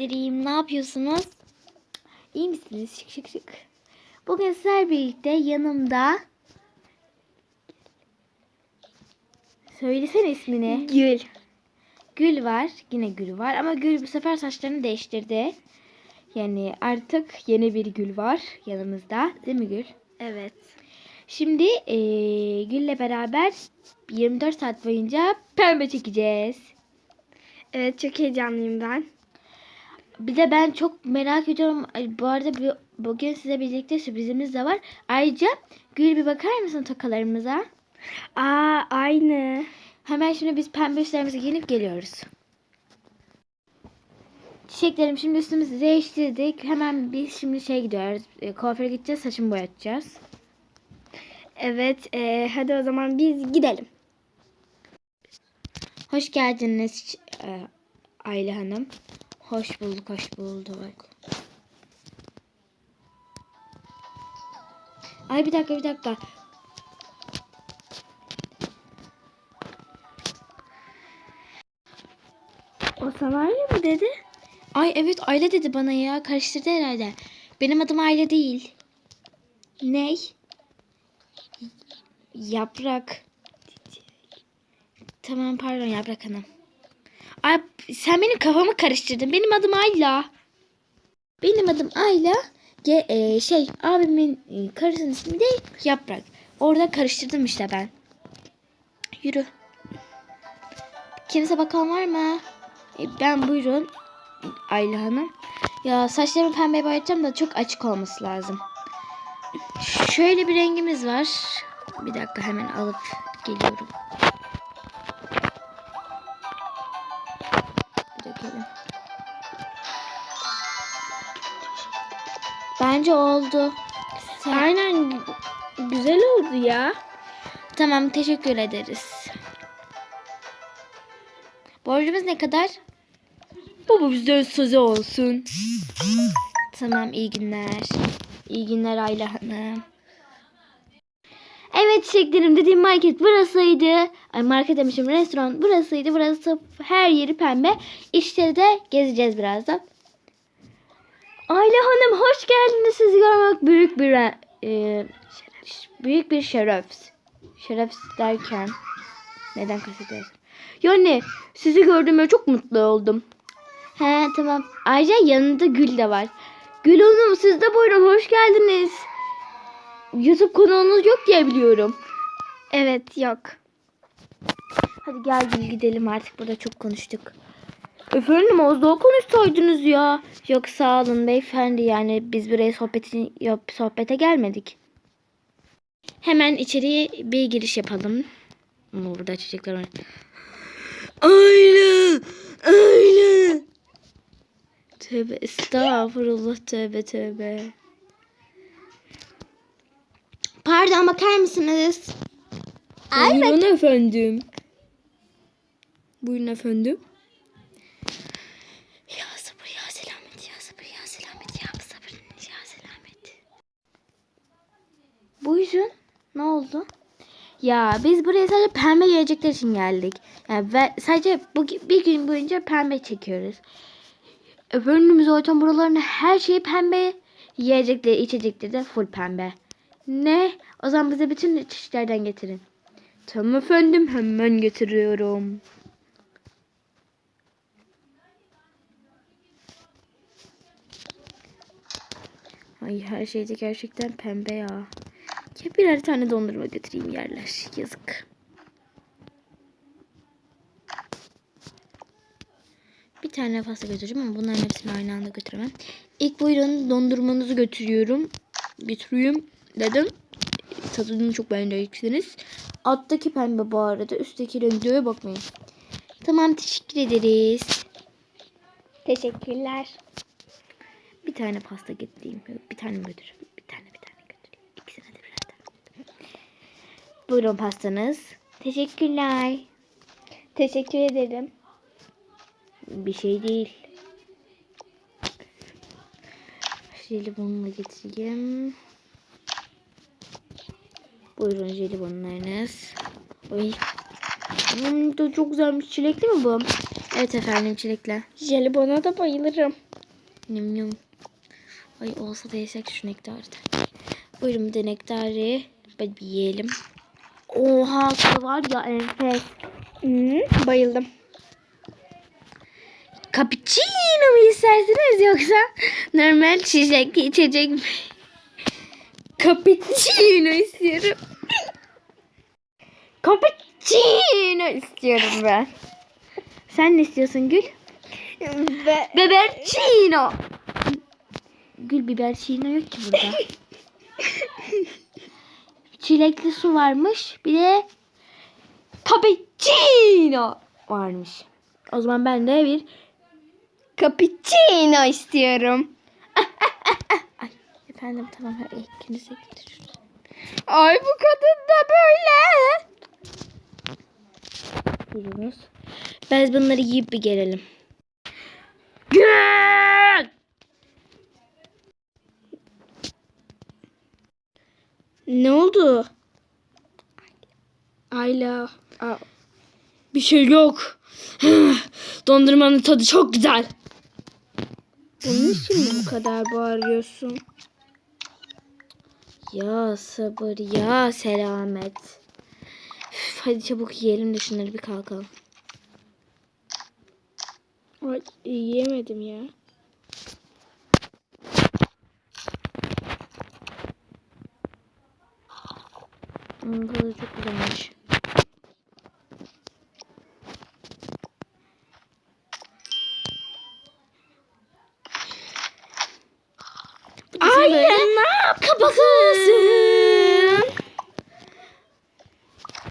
çiçeklerim. Ne yapıyorsunuz? İyi misiniz? Şık şık şık. Bugün sizler birlikte yanımda Söylesene ismini. Gül. Gül var. Yine Gül var. Ama Gül bu sefer saçlarını değiştirdi. Yani artık yeni bir Gül var yanımızda. Değil mi Gül? Evet. Şimdi eee Gül'le beraber 24 saat boyunca pembe çekeceğiz. Evet çok heyecanlıyım ben. Bir de ben çok merak ediyorum. Bu arada bu- bugün size birlikte sürprizimiz de var. Ayrıca Gül bir bakar mısın tokalarımıza? Aa aynı. Hemen şimdi biz pembe üstlerimizi giyinip geliyoruz. Çiçeklerim şimdi üstümüzü değiştirdik. Hemen biz şimdi şey gidiyoruz. E, kuaföre gideceğiz. Saçımı boyatacağız. Evet e, hadi o zaman biz gidelim. Hoş geldiniz e, Ayla Hanım. Hoş bulduk, hoş bulduk. Ay bir dakika, bir dakika. O sana öyle mi dedi? Ay evet Ayla dedi bana ya. Karıştırdı herhalde. Benim adım Ayla değil. Ney? Yaprak. Tamam pardon Yaprak Hanım. Ay sen benim kafamı karıştırdın. Benim adım Ayla. Benim adım Ayla. Ge, e, şey abimin e, karısının ismi de Yaprak. Orada karıştırdım işte ben. Yürü. Kimse bakan var mı? E, ben buyurun. Ayla Hanım. Ya saçlarımı pembe boyayacağım da çok açık olması lazım. Şöyle bir rengimiz var. Bir dakika hemen alıp geliyorum. Bence oldu. Sen- Aynen güzel oldu ya. Tamam teşekkür ederiz. Borcumuz ne kadar? Baba bizden sözü olsun. Tamam iyi günler. İyi günler Ayla Hanım. Evet çiçeklerim dediğim market burasıydı. Ay market demişim restoran burasıydı. Burası her yeri pembe. İşte de gezeceğiz birazdan. Ayla Hanım hoş geldiniz. Sizi görmek büyük bir e, büyük bir şeref. Şeref derken neden kastediyorsun? Yani sizi gördüğüme çok mutlu oldum. He tamam. Ayrıca yanında Gül de var. Gül Hanım siz de buyurun hoş geldiniz. YouTube kanalınız yok diye biliyorum. Evet yok. Hadi gel Gül gidelim artık burada çok konuştuk. Efendim az daha konuşsaydınız ya. Yok sağ olun beyefendi yani biz buraya sohbet için, yok, sohbete gelmedik. Hemen içeriye bir giriş yapalım. Ama burada çiçekler var. Ayla! Ayla! Tövbe estağfurullah tövbe tövbe. Pardon bakar mısınız? Buyurun efendim. Buyurun efendim. Ya sabır ya selamet ya sabır ya selamet ya sabır ya selamet. Buyurun. Ne oldu? Ya biz buraya sadece pembe yiyecekler için geldik. Yani ve sadece bu bir gün boyunca pembe çekiyoruz. Efendim zaten buraların her şeyi pembe. Yiyecekleri, içecekleri de full pembe. Ne? O zaman bize bütün çeşitlerden getirin. Tamam efendim hemen getiriyorum. Ay her şey de gerçekten pembe ya. Ya birer tane dondurma götüreyim yerler. Yazık. Bir tane pasta götüreceğim ama bunların hepsini aynı anda götüremem. İlk buyurun dondurmanızı götürüyorum. Götürüyorum. Dedim. Tadını çok beğeneceksiniz. Alttaki pembe bu arada. Üstteki renklere bakmayın. Tamam teşekkür ederiz. Teşekkürler. Bir tane pasta getireyim. Bir tane mi götüreyim? Bir tane bir tane götüreyim. İkisine de birer tane. Buyurun pastanız. Teşekkürler. Teşekkür ederim. Bir şey değil. Jelibonunu getireyim. Buyurun jelibonlarınız. Oy. Hmm, da çok güzelmiş. Çilekli mi bu? Evet efendim çilekle. Jelibona da bayılırım. Nüm nüm. Ay olsa da yesek şu nektardan. Buyurun bir de nektarı. Hadi bir yiyelim. Oha var ya enfes. Hmm, bayıldım. Cappuccino mu istersiniz yoksa normal çiçekli içecek mi? Cappuccino istiyorum. Cappuccino istiyorum ben. Sen ne istiyorsun Gül? Ve Bebercino. Gül bibercino yok ki burada. Çilekli su varmış. Bir de cappuccino varmış. O zaman ben de bir cappuccino istiyorum. Ay efendim tamam her ikinize. Ay bu kadın da böyle. Buyurunuz. Biz bunları yiyip bir gelelim. Gel! Ne oldu? Ayla. Aa, Bir şey yok. Dondurmanın tadı çok güzel. bunun için mi bu kadar bağırıyorsun? Ya sabır ya selamet. Üf, hadi çabuk yiyelim de şunları bir kalkalım. Ay, yiyemedim ya. Hmm, bu da çok güzelmiş. Böyle ne kapatılsın.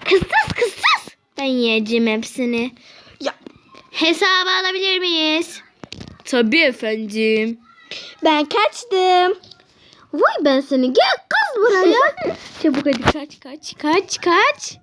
Kıssız kıssız. Ben yiyeceğim hepsini. Ya. Hesabı alabilir miyiz? Tabii efendim. Ben kaçtım. Vay ben seni gel kız buraya. Çabuk hadi kaç kaç kaç kaç.